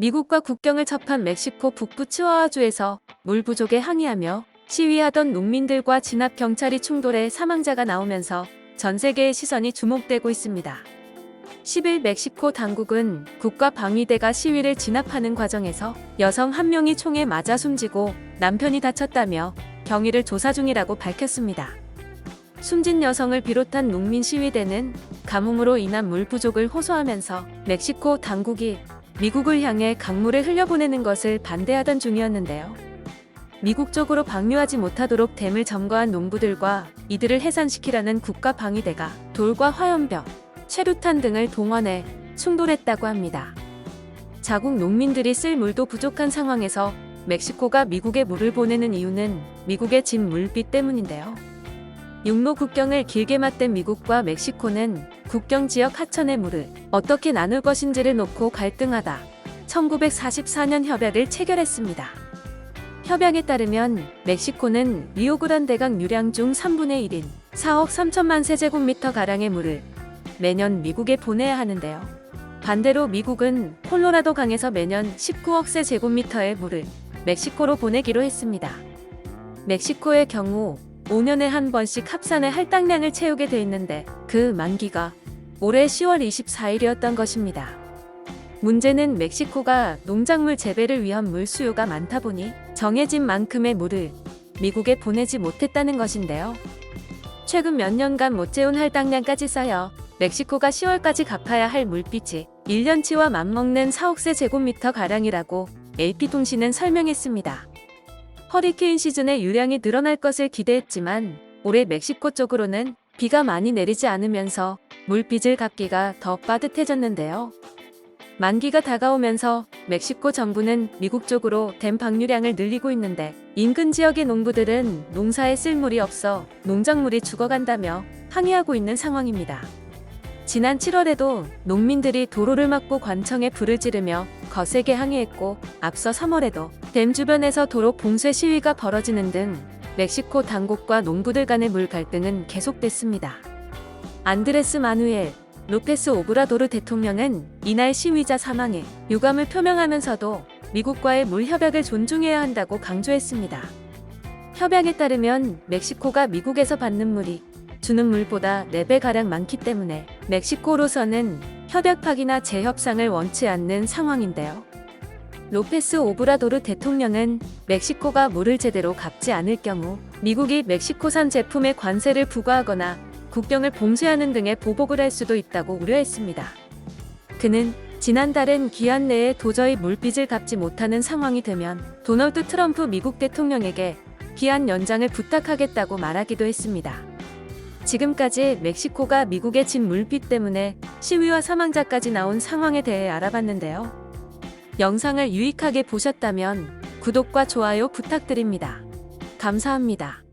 미국과 국경을 접한 멕시코 북부 치와와주에서 물 부족에 항의하며 시위하던 농민들과 진압 경찰이 충돌해 사망자가 나오면서 전 세계의 시선이 주목되고 있습니다. 10일 멕시코 당국은 국가 방위대가 시위를 진압하는 과정에서 여성 한 명이 총에 맞아 숨지고 남편이 다쳤다며 경위를 조사 중이라고 밝혔습니다. 숨진 여성을 비롯한 농민 시위대는 가뭄으로 인한 물 부족을 호소하면서 멕시코 당국이 미국을 향해 강물을 흘려보내는 것을 반대하던 중이었는데요. 미국 쪽으로 방류하지 못하도록 댐을 점거한 농부들과 이들을 해산시키라는 국가 방위대가 돌과 화염병, 최루탄 등을 동원해 충돌했다고 합니다. 자국 농민들이 쓸 물도 부족한 상황에서 멕시코가 미국에 물을 보내는 이유는 미국의 진 물빛 때문인데요. 육로 국경을 길게 맞댄 미국과 멕시코는 국경 지역 하천의 물을 어떻게 나눌 것인지를 놓고 갈등하다 1944년 협약을 체결했습니다. 협약에 따르면 멕시코는 리오그란데강 유량 중 3분의 1인 4억 3천만 세제곱미터 가량의 물을 매년 미국에 보내야 하는데요. 반대로 미국은 콜로라도 강에서 매년 19억 세제곱미터의 물을 멕시코로 보내기로 했습니다. 멕시코의 경우 5년에 한 번씩 합산의 할당량을 채우게 돼 있는데 그 만기가 올해 10월 24일이었던 것입니다. 문제는 멕시코가 농작물 재배를 위한 물 수요가 많다 보니 정해진 만큼의 물을 미국에 보내지 못했다는 것인데요. 최근 몇 년간 못 채운 할당량까지 쌓여 멕시코가 10월까지 갚아야 할 물빚이 1년치와 맞먹는 4억세 제곱미터 가량이라고 AP통신은 설명했습니다. 허리케인 시즌에 유량이 늘어날 것을 기대했지만 올해 멕시코 쪽으로는 비가 많이 내리지 않으면서 물빚을 갚기가 더 빠듯해졌는데요. 만기가 다가오면서 멕시코 정부는 미국 쪽으로 댐 방류량을 늘리고 있는데 인근 지역의 농부들은 농사에 쓸 물이 없어 농작물이 죽어간다며 항의하고 있는 상황입니다. 지난 7월에도 농민들이 도로를 막고 관청에 불을 지르며 거세게 항의했고 앞서 3월에도 댐 주변에서 도로 봉쇄 시위가 벌어지는 등 멕시코 당국과 농부들 간의 물 갈등은 계속됐습니다. 안드레스 마누엘 로페스 오브라도르 대통령은 이날 시위자 사망에 유감을 표명하면서도 미국과의 물 협약을 존중해야 한다고 강조했습니다. 협약에 따르면 멕시코가 미국에서 받는 물이 주는 물보다 4배가량 많기 때문에 멕시코로서는 협약 파기나 재협상을 원치 않는 상황인데요. 로페스 오브라도르 대통령은 멕시코가 물을 제대로 갚지 않을 경우 미국이 멕시코산 제품에 관세를 부과하거나 국경을 봉쇄하는 등의 보복을 할 수도 있다고 우려했습니다. 그는 지난달엔 기한 내에 도저히 물빚을 갚지 못하는 상황이 되면 도널드 트럼프 미국 대통령에게 기한 연장을 부탁하겠다고 말하기도 했습니다. 지금까지 멕시코가 미국의 진 물빚 때문에 시위와 사망자까지 나온 상황에 대해 알아봤는데요. 영상을 유익하게 보셨다면 구독과 좋아요 부탁드립니다. 감사합니다.